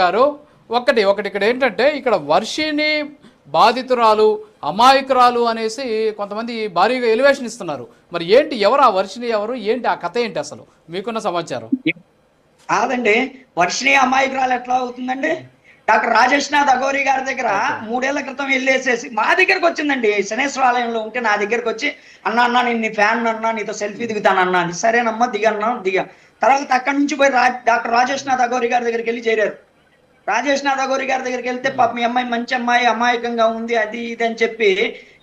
గారు ఒకటి ఒకటి ఇక్కడ ఏంటంటే ఇక్కడ వర్షిని బాధితురాలు అమాయకురాలు అనేసి కొంతమంది భారీగా ఎలివేషన్ ఇస్తున్నారు. మరి ఏంటి ఎవరు ఆ వర్షిని ఎవరు? ఏంటి ఆ కథ ఏంటి అసలు? మీకున్న సమాచారం. కాదండి వర్షిణి అమాయకురాలు ఎట్లా అవుతుందండి? డాక్టర్ రాజేష్నాథ్ అగోరి గారి దగ్గర మూడేళ్ళ క్రితం వెళ్ళేసేసి మా దగ్గరకు వచ్చిందండి. శనేశ్వర ఆలయంలో ఉంటే నా దగ్గరకు వచ్చి అన్న అన్న నేను నీ ఫ్యాన్ అన్నా నీతో సెల్ఫీ దిగుతానన్నా సరేనమ్మా దిగన్నా దిగా. తర్వాత అక్కడి నుంచి పోయి డాక్టర్ రాజేష్నాథ్ అగోరి గారి దగ్గరికి వెళ్ళి చేరారు. రాజేష్నాథ్ అగోరి గారి దగ్గరికి వెళ్తే పాప మీ అమ్మాయి మంచి అమ్మాయి అమాయకంగా ఉంది అది ఇది అని చెప్పి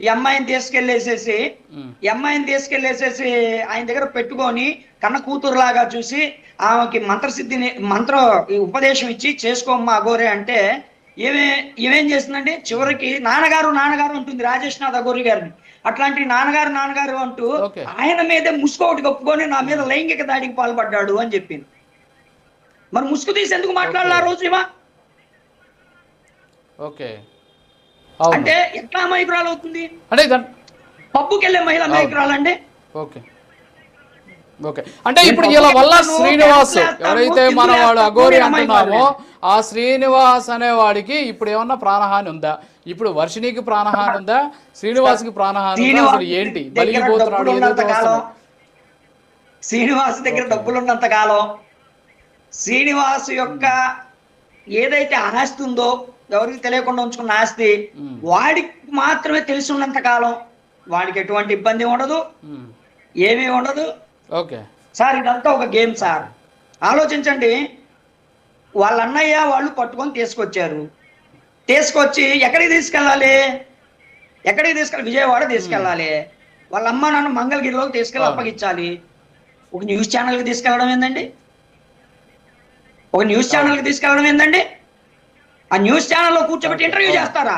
ఈ అమ్మాయిని తీసుకెళ్ళేసేసి ఉమ్, ఈ అమ్మాయిని తీసుకెళ్ళేసేసి ఆయన దగ్గర పెట్టుకొని కన్న కూతురులాగా చూసి ఆమెకి మంత్రసిద్ధిని మంత్ర ఉపదేశం ఇచ్చి చేసుకోమ్మా అగోరే అంటే ఏమే ఏమేం చేస్తుందండి? చివరికి నాన్నగారు నాన్నగారు ఉంటుంది రాజేష్నాథ్ అగోరి గారిని. అట్లాంటి నాన్నగారు నాన్నగారు అంటూ. ఆయన మీదే ముసుగు ఒకటి కప్పుకొని నా మీద లైంగిక దాడికి పాల్పడ్డాడు అని చెప్పింది. మరి ముసుగు తీసి ఎందుకు మాట్లాడాలి ఆ రోజు ఏమా ఓకే. అంటే ఎట్లా అమాయకురాలు అవుతుంది? అంటే పబ్బుకి వెళ్ళే మహిళ అమాయకురాలండి ఓకే. ఓకే. అంటే ఇప్పుడు ఇలా వల్ల శ్రీనివాస్ ఎవరైతే మన వాడు అఘోరి అంటున్నామో ఆ శ్రీనివాస్ అనేవాడికి ఇప్పుడు ఏమన్నా ప్రాణహాని ఉందా? ఇప్పుడు వర్షినికి ప్రాణహాని ఉందా? శ్రీనివాస్కి ప్రాణహాని ఉందా? అసలు ఏంటి? బలిగిపోతున్నాడు. శ్రీనివాస్ దగ్గర డబ్బులు ఉన్నంత కాలం. శ్రీనివాస్ యొక్క ఏదైతే ఆస్తి ఉందో ఎవరికి తెలియకుండా ఉంచుకున్న ఆస్తి వాడికి మాత్రమే తెలిసి ఉన్నంత కాలం వాడికి ఎటువంటి ఇబ్బంది ఉండదు. ఏమీ ఉండదు. ఓకే. సార్ ఇదంతా ఒక గేమ్ సార్. ఆలోచించండి. వాళ్ళ అన్నయ్య వాళ్ళు పట్టుకొని తీసుకొచ్చారు. తీసుకొచ్చి ఎక్కడికి తీసుకెళ్ళాలి? ఎక్కడికి తీసుకెళ్ళాలి విజయవాడ తీసుకెళ్ళాలి. వాళ్ళ అమ్మ నాన్న మంగళగిరిలోకి తీసుకెళ్ళి. అప్పగించాలి ఒక న్యూస్ ఛానల్కి తీసుకెళ్ళడం ఏందండి? ఒక న్యూస్ ఛానల్కి తీసుకెళ్ళడం ఏందండి? ఆ న్యూస్ ఛానల్లో కూర్చోబెట్టి ఇంటర్వ్యూ చేస్తారా?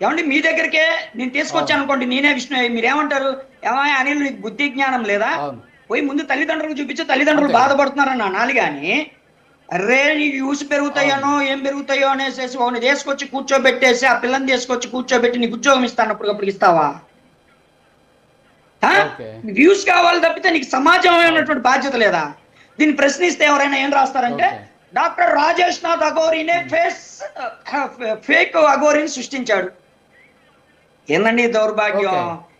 ఏమండి మీ దగ్గరికే నేను తీసుకొచ్చాను అనుకోండి నేనే విష్ణు మీరేమంటారు ఏమయ్య అనిల్ నీకు బుద్ధి జ్ఞానం లేదా? పోయి ముందు తల్లిదండ్రులకు చూపించి తల్లిదండ్రులు. బాధపడుతున్నారని అనాలి కానీ అరే నీకు యూస్ పెరుగుతాయనో ఏం పెరుగుతాయో అనేసి వాడిని తీసుకొచ్చి కూర్చోబెట్టేసి ఆ పిల్లని తీసుకొచ్చి కూర్చోబెట్టి నీకు ఉద్యోగం ఇస్తాను అప్పటికప్పుడు ఇస్తావా. వ్యూస్ కావాలి తప్పితే నీకు సమాజమైనటువంటి బాధ్యత లేదా? దీన్ని ప్రశ్నిస్తే ఎవరైనా ఏం రాస్తారంటే. డాక్టర్ రాజేష్ నాథ్ అగోరీనే ఫేస్ ఫేక్ అగోరిని సృష్టించాడు. ఏందండి దౌర్భాగ్యం.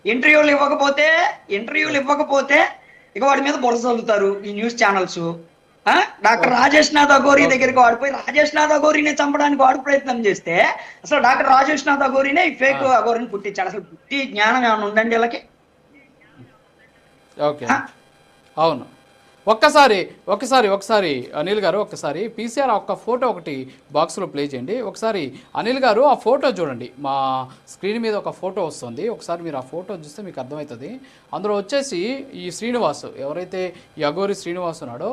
ఇంటర్వ్యూలు ఇవ్వకపోతే ఇంటర్వ్యూలు ఇవ్వకపోతే ఇక వాడి మీద బురద చల్లుతారు ఈ news channels. Doctor Rajesh Nath Aghori okay. దగ్గరికి వాడిపోయి రాజేష్ నాథ్ అగోరిని చంపడానికి వాడు ప్రయత్నం చేస్తే అసలు డాక్టర్ రాజేష్ నాథ్ అగోరినే ఈ ఫేక్ ఆ. అగోరిని పుట్టించాడు. అసలు బుద్ధి జ్ఞానం ఏమైనా ఉందండి వీళ్ళకి? ఓకే. అవును. ఒక్కసారి ఒక్కసారి ఒకసారి అనిల్ గారు ఒక్కసారి పీసీఆర్ ఒక్క ఫోటో ఒకటి బాక్స్లో ప్లే చేయండి. ఒకసారి అనిల్ గారు ఆ ఫోటో చూడండి. మా స్క్రీన్ మీద ఒక ఫోటో వస్తుంది. ఒకసారి మీరు ఆ ఫోటో చూస్తే మీకు అర్థమవుతుంది. అందులో వచ్చేసి ఈ శ్రీనివాస్ ఎవరైతే యగోరి శ్రీనివాస్ ఉన్నాడో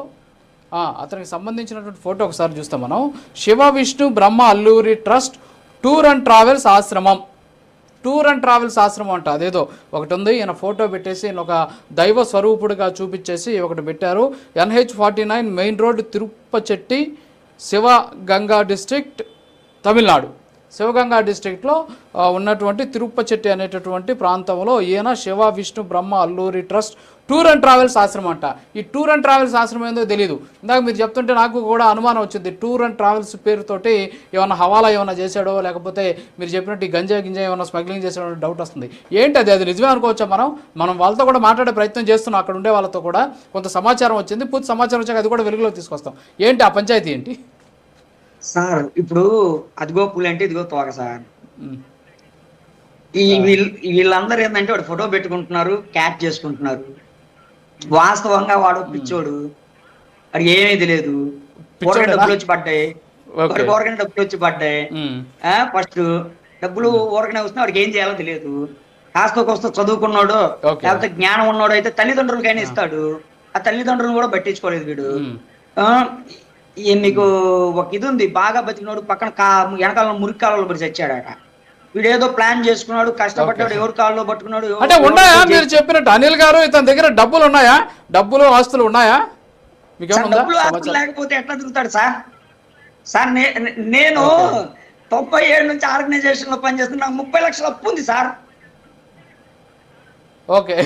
అతనికి సంబంధించినటువంటి ఫోటో ఒకసారి చూస్తాం మనం. Shiva Vishnu Brahma Alluri trust tour and travels ఆశ్రమం. టూర్ అండ్ ట్రావెల్స్ ఆశ్రమం అంట. అదేదో ఒకటి ఉంది. ఈయన ఫోటో పెట్టేసి ఈయన ఒక దైవ స్వరూపుడిగా చూపించేసి ఒకటి పెట్టారు. NH forty nine main road Tiruppachetti Sivaganga district Tamil Nadu. Sivaganga డిస్టిక్లో ఉన్నటువంటి తిరుపచెట్టి అనేటటువంటి ప్రాంతంలో ఈయన Shiva Vishnu Brahma Alluri trust tour and travels ఆశ్రమం అంట. ఈ టూర్ అండ్ ట్రావెల్స్ ఆశ్రమం ఏందో తెలియదు ఇందాక మీరు చెప్తుంటే నాకు కూడా అనుమానం వచ్చింది. టూర్ అండ్ ట్రావెల్స్ పేరుతోటి ఏమైనా హవాలా ఏమైనా చేశాడో లేకపోతే మీరు చెప్పినట్టు ఈ గంజా గింజా ఏమైనా స్మగ్లింగ్ చేశాడో డౌట్ వస్తుంది. ఏంటి అది? అది నిజమే అనుకోవచ్చా మనం? మనం వాళ్ళతో కూడా మాట్లాడే ప్రయత్నం చేస్తున్నాం అక్కడ ఉండే వాళ్ళతో కూడా. కొంత సమాచారం వచ్చింది. పూర్తి సమాచారం వచ్చాక అది కూడా వెలుగులోకి తీసుకొస్తాం. ఏంటి ఆ పంచాయతీ ఏంటి? సార్ ఇప్పుడు అదిగో పులి అంటే ఇదిగో తోక సార్. ఈ వీళ్ళు వీళ్ళందరూ ఏంటంటే వాడు ఫోటో పెట్టుకుంటున్నారు క్యాచ్ చేసుకుంటున్నారు. వాస్తవంగా వాడు పిచ్చోడు. వాడు ఏమీ తెలియదు. పిచ్చోడేనా? డబ్బులు వచ్చి పడ్డాయి. ఊరగానే డబ్బులు వచ్చి పడ్డాయి. ఫస్ట్ డబ్బులు ఊరగానే వస్తున్నా వాడికి ఏం చేయాలో తెలియదు. కాస్త కోస్త చదువుకున్నాడు. లేకపోతే జ్ఞానం ఉన్నాడు అయితే తల్లిదండ్రులకైనా ఇస్తాడు. ఆ తల్లిదండ్రులను కూడా పట్టించుకోలేదు వీడు. మీకు ఒక ఇది ఉంది బాగా బతికినోడు పక్కన కా వెనకాల మురికి కాలంలో పడి చచ్చాడట. వీడు ఏదో ప్లాన్ చేసుకున్నాడు కష్టపడ్డాడు ఎవరి కాల్లో పట్టుకున్నాడు అంటే ఉన్నాయా? మీరు చెప్పినట్టు అనిల్ గారు ఇతని దగ్గర డబ్బులు ఉన్నాయా? డబ్బులు ఆస్తులు ఉన్నాయా? డబ్బులు ఆస్తులు లేకపోతే ఎట్లా తిరుగుతాడు సార్? సార్ నేను. తొంభై ఏడు నుంచి ఆర్గనైజేషన్లో పనిచేస్తున్నా నాకు ముప్పై లక్షల అప్పు ఉంది సార్. ఓకే.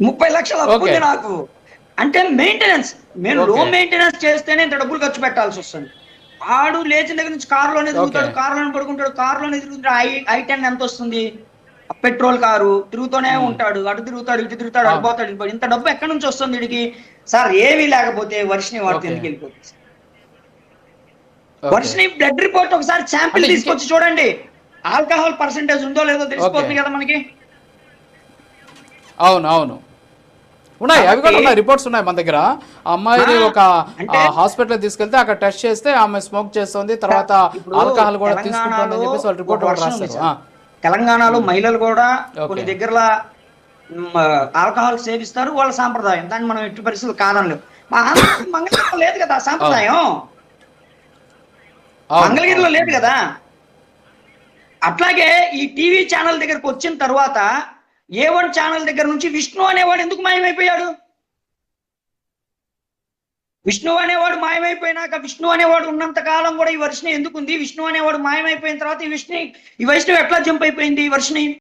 ముప్పై లక్షల అప్పు. ఉంది నాకు. అంటే మెయింటెనెన్స్ నేను. లో మెయింటెనెన్స్ చేస్తేనే ఇంత డబ్బులు ఖర్చు పెట్టాల్సి వస్తుంది ఆడు లేచిన దగ్గర నుంచి కారులోనే తిరుగుతాడు. కారులోనే పడుకుంటాడు కారులోనే తిరుగుతాడు ఐ ఐ టెన్ ఎంత వస్తుంది పెట్రోల్ కారు తిరుగుతూనే ఉంటాడు అటు తిరుగుతాడు ఇటు తిరుగుతాడు అటు Ah. పోతాడు ఇటు. ఇంత డబ్బు ఎక్కడి నుంచి వస్తుంది వీడికి సార్ ఏమీ లేకపోతే వర్షిని వాడితే Okay. ఎందుకు వెళ్ళిపోతుంది. వర్షిని బ్లడ్ రిపోర్ట్ ఒకసారి శాంపిల్ తీసుకొచ్చి చూడండి ఆల్కహాల్ పర్సెంటేజ్ ఉందో లేదో తెలిసిపోతుంది. కదా మనకి అవును అవును ఉన్నాయి అవి కూడా ఉన్నాయి రిపోర్ట్స్ ఉన్నాయి మన దగ్గర. అమ్మాయిని ఒక హాస్పిటల్ తీసుకెళ్తే అక్కడ టెస్ట్ చేస్తే ఆమె స్మోక్ చేస్తుంది తర్వాత ఆల్కహాల్ కూడా తీసుకుంటుందని చెప్పేసి వాళ్ళు రిపోర్ట్ రాస్తారు. తెలంగాణలో మహిళలు కూడా. కొన్ని దగ్గర ఆల్కహాల్ సేవిస్తారు వాళ్ళ సాంప్రదాయం. దాన్ని మనం ఎట్టి పరిస్థితులు కాదనలేము ఆంధ్రప్రదేశ్ మంగళగిరిలో లేదు కదా సాంప్రదాయం? మంగళగిరిలో. లేదు కదా? అట్లాగే ఈ టీవీ ఛానల్ దగ్గరకు వచ్చిన తర్వాత ఏ వన్ ఛానల్ దగ్గర నుంచి విష్ణు అనేవాడు ఎందుకు మాయమైపోయాడు? విష్ణు అనేవాడు మాయమైపోయినాక విష్ణు అనేవాడు ఉన్నంత కాలం కూడా ఈ వర్షిని ఎందుకు ఉంది విష్ణు అనేవాడు మాయమైపోయిన తర్వాత ఈ విష్ణు ఈ వైష్ణవి ఎట్లా జంప్ అయిపోయింది ఈ వర్షని